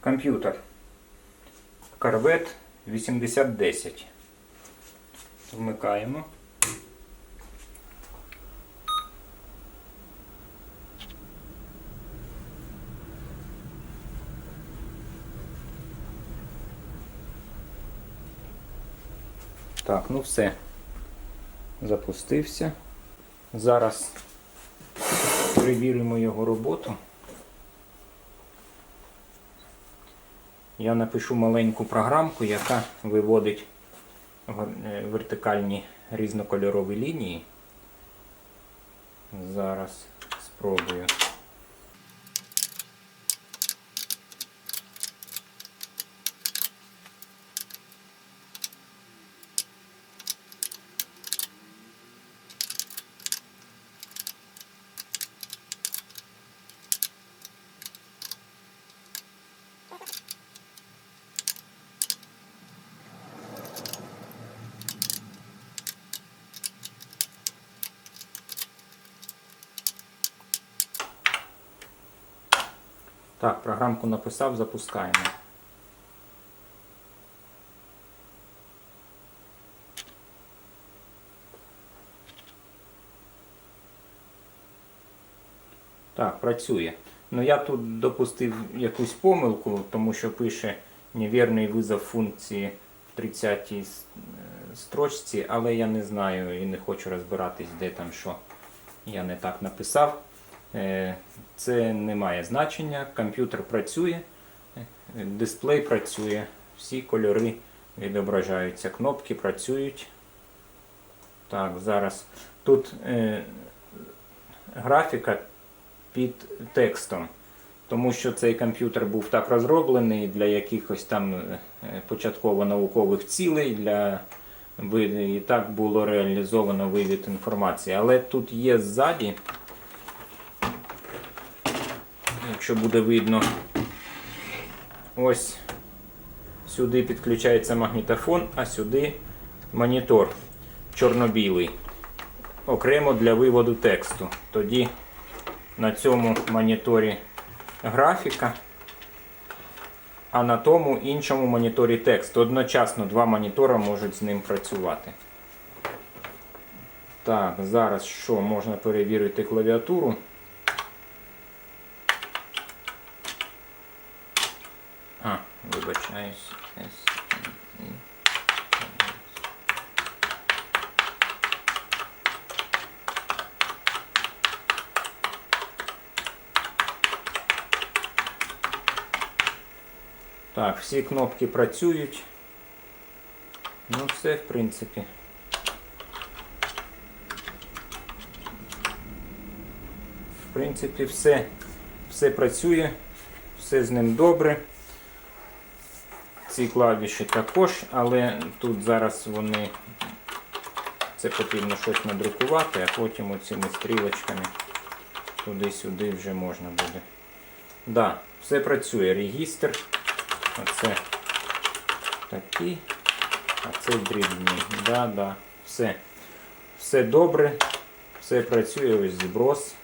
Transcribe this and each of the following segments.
Комп'ютер. Corvette 8010. Вмикаємо. Так, ну все. Запустився. Зараз перевіримо його роботу. Я напишу маленьку програмку, яка виводить е, вертикальні різнокольорові лінії. Зараз спробую. Так, програмку написав, запускаємо. Так, працює. Ну я тут допустив якусь помилку, тому що пише невірний визов функції в 30-й е, строчці, але я не знаю і не хочу розбиратись, де там що я не так написав. Е, Це не має значення. Комп'ютер працює, дисплей працює, всі кольори відображаються, кнопки працюють. Так, зараз тут е, графіка під текстом, тому що цей комп'ютер був так розроблений для якихось там е, початково наукових цілей, для і так було реалізовано вивід інформації. Але тут є ззаді, якщо буде видно, ось сюди підключається магнітофон, а сюди монітор чорно-білий. Окремо для виводу тексту. Тоді на цьому моніторі графіка, а на тому іншому моніторі текст. Одночасно два монітора можуть з ним працювати. Так, зараз що можна перевірити клавіатуру. А, вибачаюсь. S, E. Так, всі кнопки працюють. Ну, все, в принципі. В принципі, все, все працює, все з ним добре. Ці клавіші також, але тут зараз вони. Це потрібно щось надрукувати, а потім оцими стрілочками туди-сюди вже можна буде. Да, все працює. Регістр. Оце такі, а це дрібні. Да, да, все. Все добре, все працює, ось зброс.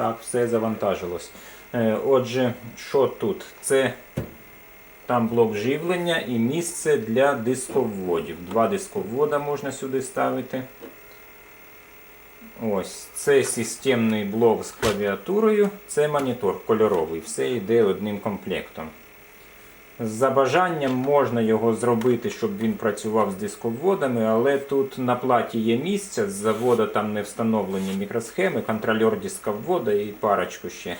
Так, все завантажилось. Е, Отже, що тут? Це там блок живлення і місце для дисководів. Два дисковода можна сюди ставити. Ось, це системний блок з клавіатурою, це монітор кольоровий. Все йде одним комплектом. За бажанням можна його зробити, щоб він працював з дисководами, але тут на платі є місце, з завода там не встановлені мікросхеми, контрольор дисковода і парочку ще.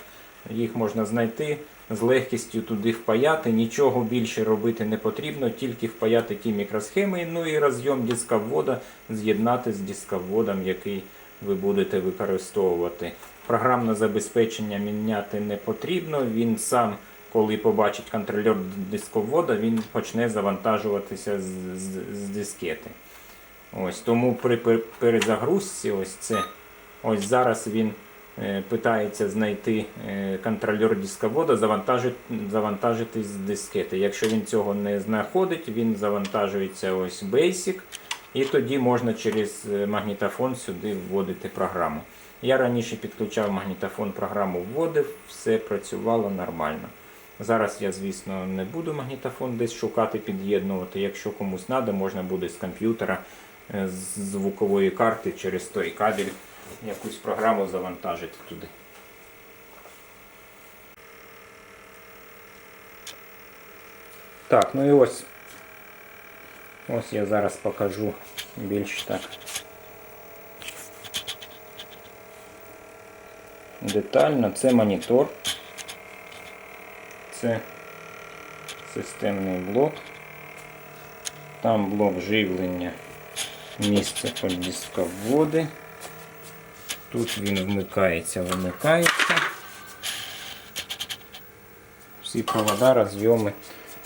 Їх можна знайти, з легкістю туди впаяти. Нічого більше робити не потрібно, тільки впаяти ті мікросхеми, ну і розйом дисковода з'єднати з дисководом, який ви будете використовувати. Програмне забезпечення міняти не потрібно. Він сам, коли побачить контрольор дисковода, він почне завантажуватися з, з, з дискети. Ось Тому при пер- перезагрузці ось це. Ось зараз він е, питається знайти е, контролер дисковода, завантажити, завантажити з дискети. Якщо він цього не знаходить, він завантажується ось Basic, і тоді можна через е, магнітофон сюди вводити програму. Я раніше підключав магнітофон, програму вводив, все працювало нормально. Зараз я, звісно, не буду магнітофон десь шукати, під'єднувати. Якщо комусь треба, можна буде з комп'ютера, е, з звукової карти через той кабель якусь програму завантажити туди. Так, ну і ось. Ось я зараз покажу більш так. Детально це монітор. Це системний блок. Там блок живлення, місце під дисководи. Тут він вмикається, вимикається. Всі провода, розйоми.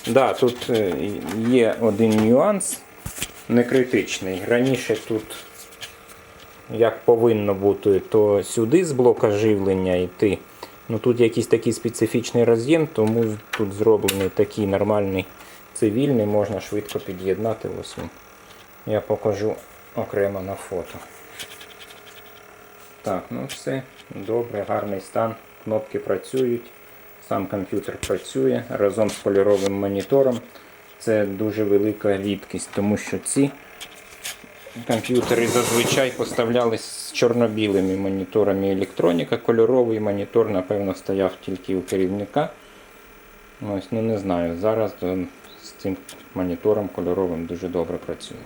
Да, тут е, є один нюанс не критичний. Раніше тут, як повинно бути, то сюди з блока живлення йти. Ну тут якийсь такий специфічний роз'єм, тому тут зроблений такий нормальний цивільний, можна швидко під'єднати. Ось він. Я покажу окремо на фото. Так, ну все, добре, гарний стан. Кнопки працюють, сам комп'ютер працює разом з кольоровим монітором. Це дуже велика рідкість, тому що ці комп'ютери зазвичай поставлялись з чорно-білими моніторами електроніка. Кольоровий монітор, напевно, стояв тільки у керівника. Ось, ну не знаю. Зараз е, з цим монітором кольоровим дуже добре працює.